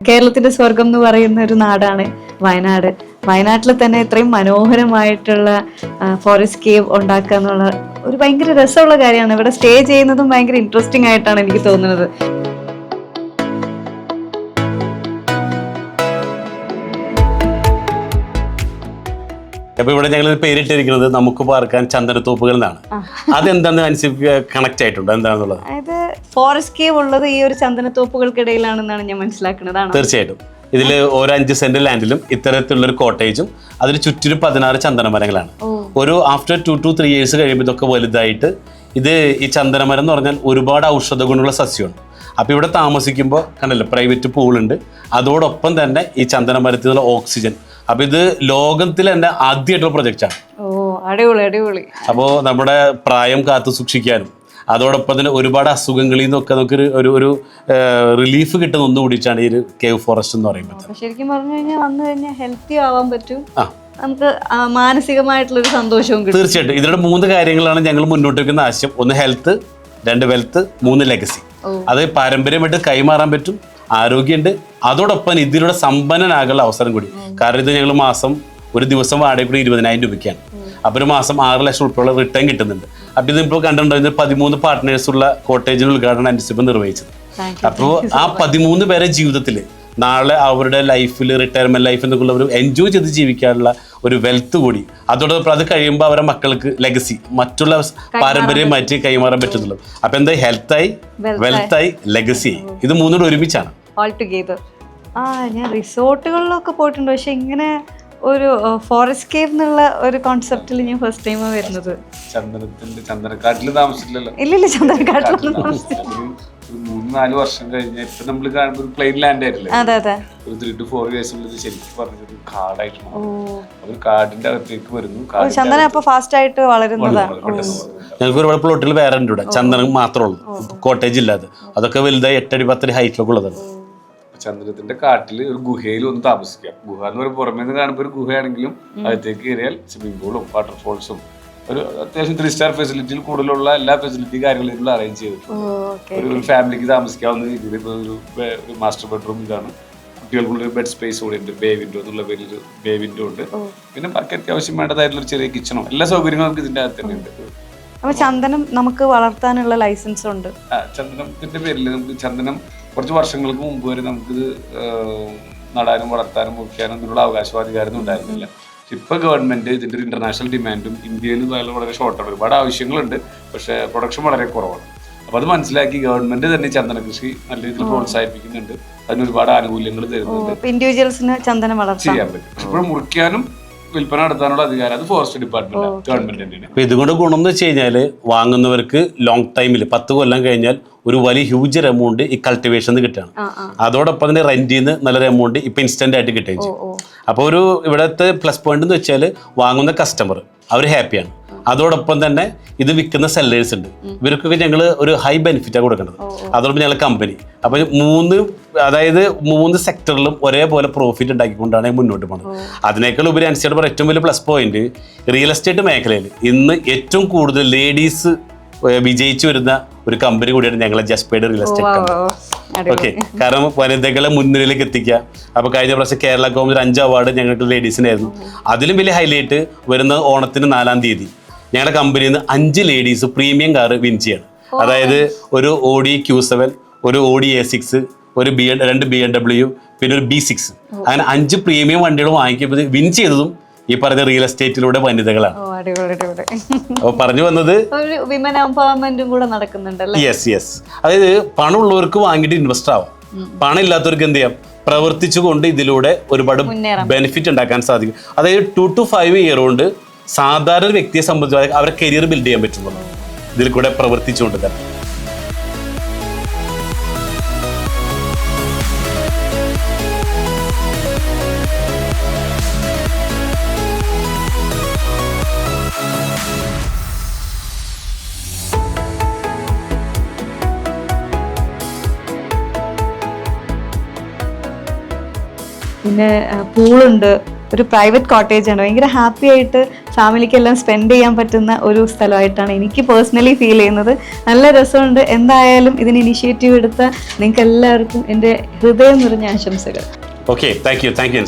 കേരളത്തിന്റെ സ്വർഗം എന്ന് പറയുന്ന ഒരു നാടാണ് വയനാട്. വയനാട്ടിൽ തന്നെ ഇത്രയും മനോഹരമായിട്ടുള്ള ഫോറസ്റ്റ് കേവ് ഉണ്ടാക്കുക എന്നുള്ള ഒരു ഭയങ്കര രസമുള്ള കാര്യമാണ്. ഇവിടെ സ്റ്റേ ചെയ്യുന്നതും ഭയങ്കര ഇൻട്രസ്റ്റിംഗ് ആയിട്ടാണ് എനിക്ക് തോന്നുന്നത്. അപ്പൊ ഇവിടെ ഞങ്ങൾ പേരിട്ടിരിക്കുന്നത് നമുക്ക് പാർക്കാൻ ചന്ദനത്തോപ്പുകൾ എന്നാണ്. അതെന്താന്ന് അനുസരിച്ച് കണക്ട് ആയിട്ടുണ്ട്? എന്താണെന്നുള്ളത് അതായത് ഫോറസ്റ്റ് കേവ് ഉള്ളത് ഈ ഒരു ചന്ദനത്തോപ്പുകൾക്കിടയിലാണെന്നാണ് ഞാൻ മനസ്സിലാക്കുന്നത്. തീർച്ചയായിട്ടും. ഇതിൽ ഓരോ അഞ്ച് സെന്റ് ലാൻഡിലും ഇത്തരത്തിലുള്ള ഒരു കോട്ടേജും അതിന് ചുറ്റിലും പതിനാറ് ചന്ദന മരങ്ങളാണ് ഒരു after two two three years കഴിയുമ്പോൾ ഇതൊക്കെ വലുതായിട്ട് ഇത് ഈ ചന്ദനമരം എന്ന് പറഞ്ഞാൽ ഒരുപാട് ഔഷധ ഗുണമുള്ള സസ്യമാണ്. അപ്പോൾ ഇവിടെ താമസിക്കുമ്പോൾ കണ്ടല്ലോ പ്രൈവറ്റ് പൂളുണ്ട് അതോടൊപ്പം തന്നെ ഈ ചന്ദനമരത്തിൽ നിന്നുള്ള ഓക്സിജൻ അപ്പോൾ ഇത് ലോകത്തിൽ തന്നെ ആദ്യമായിട്ടുള്ള പ്രൊജക്റ്റാണ് ഓ അടിപൊളി അടിപൊളി. അപ്പോൾ നമ്മുടെ പ്രായം കാത്തു സൂക്ഷിക്കാനും അതോടൊപ്പം തന്നെ ഒരുപാട് അസുഖങ്ങളിൽ നിന്നൊക്കെ നമുക്ക് ഒരു- ഒരു റിലീഫ് കിട്ടുന്ന ഒന്ന് കൂടിയിട്ടാണ് ഈ ഒരു കേവ് ഫോറസ്റ്റ് എന്ന് പറയുമ്പോൾ അപ്പൊ ശരിക്കും പറഞ്ഞു കഴിഞ്ഞാൽ വന്നു കഴിഞ്ഞാൽ ഹെൽത്തി ആവാൻ പറ്റും. നമുക്ക് മാനസികമായിട്ടുള്ള ഒരു സന്തോഷവും കിട്ടും. തീർച്ചയായിട്ടും. ഇതിലൂടെ മൂന്ന് കാര്യങ്ങളാണ് ഞങ്ങൾ മുന്നോട്ട് വെക്കുന്ന ആശയം. ഒന്ന് ഹെൽത്ത് രണ്ട് വെൽത്ത് മൂന്ന് ലെഗസി അത് പാരമ്പര്യമായിട്ട് കൈമാറാൻ പറ്റും. ആരോഗ്യമുണ്ട്. അതോടൊപ്പം ഇതിലൂടെ സമ്പന്നനാകാനുള്ള അവസരം കൂടി. കാരണം ഇത് ഞങ്ങൾ മാസം ഒരു ദിവസം വാടക കൂടി ഇരുപതിനായിരം രൂപയ്ക്കാണ്. അപ്പോൾ ഒരു മാസം ആറ് ലക്ഷം ഉൾപ്പെടെ റിട്ടേൺ കിട്ടുന്നുണ്ട്. അപ്പോൾ ഇതിപ്പോൾ കണ്ടിട്ടുണ്ടായിരുന്ന പതിമൂന്ന് പാർട്ട്നേഴ്സ് ഉള്ള കോട്ടേജിന് ഉദ്ഘാടനം അനുസരിച്ച് നിർവഹിച്ചത്. അപ്പോൾ ആ പതിമൂന്ന് പേരെ ജീവിതത്തിൽ നാളെ അവരുടെ ലൈഫിൽ റിട്ടയർമെന്റ് ലൈഫ് എന്നൊക്കെ ഒരു എൻജോയ് ചെയ്ത് ജീവിക്കാനുള്ള ഒരു വെൽത്ത് കൂടി. അതോടൊപ്പം അത് കഴിയുമ്പോൾ അവരുടെ മക്കൾക്ക് ലെഗസി മറ്റുള്ള പാരമ്പര്യം മാറ്റി കൈമാറാൻ പറ്റുന്നുള്ളൂ. അപ്പൊ എന്താ ഹെൽത്തായി വെൽത്തായി ലെഗസി ഇത് മൂന്നൂടെ ഒരുമിച്ചാണ്. ഓൾ ടുഗെദർ ആ ഞാൻ റിസോർട്ടുകളിലൊക്കെ പോയിട്ടുണ്ട്. പക്ഷെ ഇങ്ങനെ ഒരു ഫോറസ്റ്റ് കേവ് എന്നുള്ള ഒരു കോൺസെപ്റ്റിൽ ഞാൻ ഫസ്റ്റ് ടൈം വരുന്നത്. ചന്ദനത്തിന്റെ ചന്ദ്രക്കാട്ടിൽ താമസിച്ചില്ലല്ലോ. ഇല്ലില്ല ചന്ദ്രക്കാട്ടിലൊന്നും ഒരു ഒരു മൂന്ന് നാല് വർഷം കഴിഞ്ഞ ഇപ്പൊ നമ്മൾ കാണുമ്പോൾ ഒരു പ്ലെയിൻ ലാൻഡ് ആയിട്ടില്ലേ? അതെ അതെ. ഒരു ത്രീ ടു ഫോർ ഇയേഴ്സ് ഉള്ളത് ശരിക്കും പറഞ്ഞത് കാടായിട്ട് ഓ. ഒരു കാടിന്റെ അകത്തേക്ക് വരുന്നു. ചന്ദന അപ്പൊ ഫാസ്റ്റ് ആയിട്ട് വളരുന്നതാണ്. ഞങ്ങൾക്ക് ഒരുപാട് പ്ലോട്ടിൽ വേറെ ഉണ്ട് ഇവിടെ. ചന്ദനം മാത്രമേ ഉള്ളൂ. കോട്ടേജ് ഇല്ലാതെ അതൊക്കെ വലുതായി എട്ടടി പത്തടി ഹൈറ്റിലൊക്കെ ഉള്ളതാണ്. ചന്ദ്രത്തിന്റെ കാട്ടിൽ ഒരു ഗുഹയിൽ ഒന്ന് താമസിക്കാം. ഗുഹ എന്ന് പറയുമ്പോൾ പുറമേ നിന്ന് കാണുമ്പോൾ ഒരു ഗുഹയാണെങ്കിലും അകത്തേക്ക് കയറിയാൽ സ്വിമ്മിംഗ് പൂളും വാട്ടർഫോൾസും ഒരു അത്യാവശ്യം ത്രീ സ്റ്റാർ ഫെസിലിറ്റിയിൽ കൂടുതലുള്ള എല്ലാ ഫെസിലിറ്റി കാര്യങ്ങളും ഇതിൽ അറേഞ്ച് ചെയ്തിട്ടുണ്ട്. ഒരു ഒരു ഫാമിലിക്ക് താമസിക്കാവുന്ന രീതിയിൽ ഇപ്പോൾ ഒരു ഒരു മാസ്റ്റർ ബെഡ്റൂം ഇതാണ്. കുട്ടികൾക്കുള്ളൊരു ബെഡ് സ്പേസ് കൂടെ ഉണ്ട് ബേ വിൻഡോ എന്നുള്ള പേരിൽ ബേ വിൻഡോ ഉണ്ട്. പിന്നെ ബാക്കി അത്യാവശ്യം വേണ്ടതായിട്ടുള്ള ഒരു ചെറിയ കിച്ചണോ എല്ലാ സൗകര്യങ്ങളും നമുക്ക് ഇതിന്റെ അകത്ത് തന്നെ ഉണ്ട്. അപ്പൊ ചന്ദനം നമുക്ക് വളർത്താനുള്ള ലൈസൻസ് ഉണ്ട്. ചന്ദനത്തിന്റെ പേരിൽ നമുക്ക് ചന്ദനം കുറച്ച് വർഷങ്ങൾക്ക് മുമ്പ് വരെ നമുക്കിത് നടാനും വളർത്താനും മുറിക്കാനും എന്നുള്ള ഉണ്ടായിരുന്നില്ല. പക്ഷെ ഇപ്പൊ ഗവൺമെന്റ് ഇതിന്റെ ഒരു ഇന്റർനാഷണൽ ഡിമാൻഡും ഇന്ത്യയിൽ വളരെ വളരെ ഷോർട്ടാണ് ഒരുപാട് ആവശ്യങ്ങളുണ്ട്. പക്ഷെ പ്രൊഡക്ഷൻ വളരെ കുറവാണ്. അപ്പോൾ അത് മനസ്സിലാക്കി ഗവൺമെന്റ് തന്നെ ചന്ദന കൃഷി നല്ല രീതിയിൽ പ്രോത്സാഹിപ്പിക്കുന്നുണ്ട്. അതിന് ഒരുപാട് ആനുകൂല്യങ്ങൾ തരുന്നുണ്ട്. ഇൻഡിവിജ്വൽസിന് ചന്ദനം ചെയ്യാൻ പറ്റും. പക്ഷെ ഇപ്പോഴും മുറിക്കാനും വിൽപ്പന നടത്താനുള്ള അധികാരം അത് ഫോറസ്റ്റ് ഡിപ്പാർട്ട്മെന്റ് ഗവൺമെന്റ് തന്നെയാണ് ഇതുകൊണ്ട് ഗുണം എന്ന് വെച്ച് കഴിഞ്ഞാൽ വാങ്ങുന്നവർക്ക് ലോങ് ടൈമിൽ പത്ത് കൊല്ലം കഴിഞ്ഞാൽ ഒരു വലിയ ഹ്യൂജ് ഒരു എമൗണ്ട് ഈ കൾട്ടിവേഷൻ കിട്ടുകയാണ്. അതോടൊപ്പം തന്നെ റെന്റിൽ നിന്ന് നല്ലൊരു എമൗണ്ട് ഇപ്പൊ ഇൻസ്റ്റന്റ് ആയിട്ട് കിട്ടുകയും ചെയ്യും. അപ്പൊ അപ്പോൾ ഒരു ഇവിടത്തെ പ്ലസ് പോയിന്റ് എന്ന് വെച്ചാൽ വാങ്ങുന്ന കസ്റ്റമർ അവർ ഹാപ്പിയാണ് അതോടൊപ്പം തന്നെ ഇത് വിൽക്കുന്ന സെല്ലേഴ്സ് ഉണ്ട്. ഇവർക്കൊക്കെ ഞങ്ങൾ ഒരു ഹൈ ബെനിഫിറ്റാണ് കൊടുക്കുന്നത് അതോടൊപ്പം ഞങ്ങൾ കമ്പനി അപ്പോൾ മൂന്ന് അതായത് മൂന്ന് സെക്ടറിലും ഒരേപോലെ പ്രോഫിറ്റ് ഉണ്ടാക്കിക്കൊണ്ടാണ് മുന്നോട്ട് പോകുന്നത് അതിനേക്കാൾ ഉപരി അനുസരിച്ച് ഏറ്റവും വലിയ പ്ലസ് പോയിന്റ് റിയൽ എസ്റ്റേറ്റ് മേഖലയിൽ ഇന്ന് ഏറ്റവും കൂടുതൽ ലേഡീസ് വിജയിച്ചു വരുന്ന ഒരു കമ്പനി കൂടിയാണ് ഞങ്ങളെ ജസ്പേഡ് റിയൽ എസ്റ്റേറ്റ് കമ്പനി ഓക്കെ കാരണം വനിതകളെ മുൻനിരയിലേക്ക് എത്തിക്കുക. അപ്പോൾ കഴിഞ്ഞ പ്രാവശ്യം കേരള ഗവൺമെന്റ് അഞ്ച് അവാർഡ് ഞങ്ങൾക്ക് ലേഡീസിനായിരുന്നു അതിലും വലിയ ഹൈലൈറ്റ് വരുന്ന ഓണത്തിന് നാലാം തീയതി. ഞങ്ങളുടെ കമ്പനിയിൽ നിന്ന് അഞ്ച് ലേഡീസ് പ്രീമിയം കാർ വിൻ ചെയ്യാണ്. അതായത് ഒരു ഓഡി ക്യൂ സെവൻ ഒരു ഓഡി എ സിക്സ് ഒരു ബി രണ്ട് ബി എം ഡബ്ല്യു പിന്നെ ഒരു ബി സിക്സ് അങ്ങനെ അഞ്ച് പ്രീമിയം വണ്ടികൾ വാങ്ങിക്കുമ്പോൾ വിൻ ചെയ്തതും ഈ പറഞ്ഞ റിയൽ എസ്റ്റേറ്റിലൂടെ വനിതകളാണ്. പറഞ്ഞു വന്നത് ഒരു വിമൻ എംപവർമെന്റും കൂടെ നടക്കുന്നുണ്ടല്ലേ? യെസ് യെസ് അതായത് പണമുള്ളവർക്ക് വാങ്ങിയിട്ട് ഇൻവെസ്റ്റ് ആവാം. പണം ഇല്ലാത്തവർക്ക് എന്ത് ചെയ്യാം? പ്രവർത്തിച്ചുകൊണ്ട് ഇതിലൂടെ ഒരുപാട് ബെനിഫിറ്റ് ഉണ്ടാക്കാൻ സാധിക്കും. അതായത് ടു ടു ഫൈവ് ഇയർ കൊണ്ട് സാധാരണ വ്യക്തിയെ സംബന്ധിച്ച് അവരെ കരിയർ ബിൽഡ് ചെയ്യാൻ പറ്റുന്നുള്ളൂ. ഇതിൽ കൂടെ പ്രവർത്തിച്ചുകൊണ്ട് തന്നെ. പിന്നെ പൂളുണ്ട്. ഒരു പ്രൈവറ്റ് കോട്ടേജ് ആണ്. ഭയങ്കര ഹാപ്പി ആയിട്ട് ഫാമിലിക്കെല്ലാം സ്പെൻഡ് ചെയ്യാൻ പറ്റുന്ന ഒരു സ്ഥലമായിട്ടാണ് എനിക്ക് പേഴ്സണലി ഫീൽ ചെയ്യുന്നത്. നല്ല രസമുണ്ട്. എന്തായാലും ഇതിന് ഇനിഷ്യേറ്റീവ് എടുത്ത നിങ്ങൾക്ക് എല്ലാവർക്കും എന്റെ ഹൃദയം നിറഞ്ഞ ആശംസകൾ. Okay thank you thank you